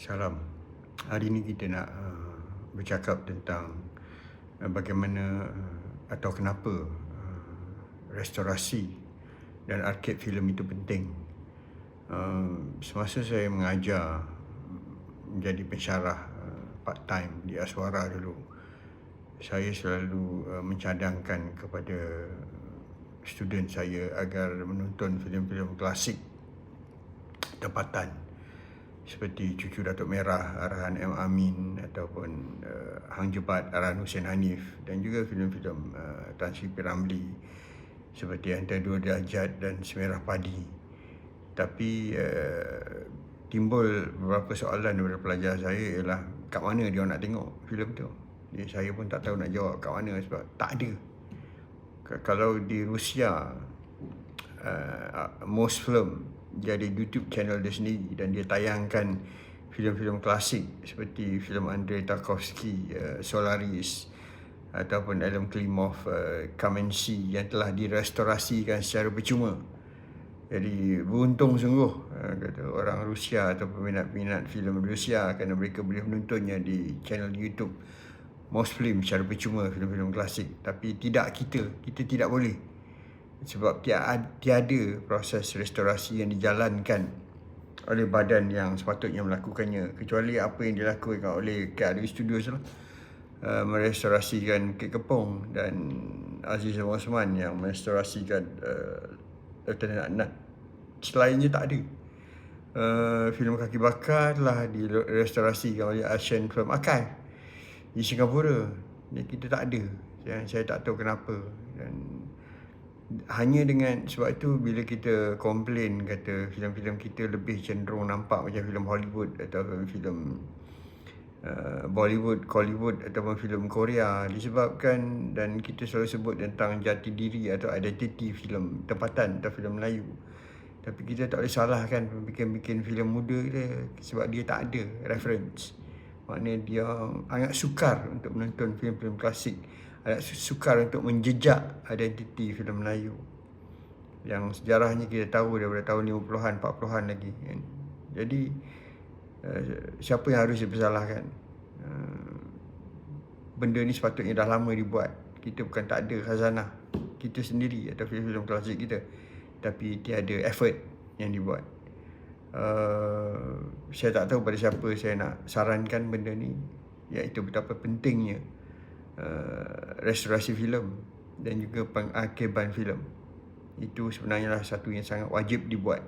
Salam. Hari ini kita nak uh, bercakap tentang uh, bagaimana uh, atau kenapa uh, restorasi dan arcade filem itu penting. Uh, semasa saya mengajar menjadi pensyarah uh, part time di Aswara dulu, saya selalu uh, mencadangkan kepada student saya agar menonton filem-filem klasik tempatan seperti Cucu Datuk Merah arahan M Amin ataupun uh, Hang Jebat arahan Hussein Hanif dan juga filem-filem uh, Tan Sri P. Seperti Antara Dua Derajat dan Semerah Padi. Tapi uh, timbul beberapa soalan daripada pelajar saya ialah kat mana dia nak tengok filem tu. Jadi saya pun tak tahu nak jawab kat mana sebab tak ada. Kalau di Rusia uh, most film dia ada YouTube channel dia sendiri dan dia tayangkan filem-filem klasik seperti filem Andrei Tarkovsky, uh, Solaris ataupun Adam Klimov, uh, Kamensi yang telah direstorasikan secara percuma. Jadi beruntung sungguh uh, kata orang Rusia atau peminat-peminat filem Rusia kerana mereka boleh menontonnya di channel YouTube Most Film secara percuma filem-filem klasik tapi tidak kita, kita tidak boleh sebab tiada proses restorasi yang dijalankan oleh badan yang sepatutnya melakukannya. Kecuali apa yang dilakukan oleh KRW Studios lah. Uh, merestorasikan Kek Kepong dan Aziz Osman yang merestorasikan uh, Lieutenant Adnan. Selainnya tak ada. Uh, filem Kaki Bakar telah direstorasikan oleh Asian Film Archive di Singapura. Dan kita tak ada. Saya, saya tak tahu kenapa. Dan hanya dengan sebab itu bila kita komplain kata filem-filem kita lebih cenderung nampak macam filem Hollywood atau filem uh, Bollywood, Hollywood ataupun filem Korea disebabkan dan kita selalu sebut tentang jati diri atau identiti filem tempatan atau filem Melayu. Tapi kita tak boleh salahkan bikin-bikin filem muda dia sebab dia tak ada reference. Maknanya dia sangat sukar untuk menonton filem-filem klasik agak sukar untuk menjejak identiti filem Melayu yang sejarahnya kita tahu daripada tahun 50-an, 40-an lagi kan. Jadi uh, siapa yang harus dipersalahkan? Uh, benda ni sepatutnya dah lama dibuat. Kita bukan tak ada khazanah kita sendiri atau filem-filem klasik kita. Tapi tiada effort yang dibuat. Uh, saya tak tahu pada siapa saya nak sarankan benda ni iaitu betapa pentingnya Uh, restorasi filem dan juga pengakiban filem. Itu sebenarnya lah satu yang sangat wajib dibuat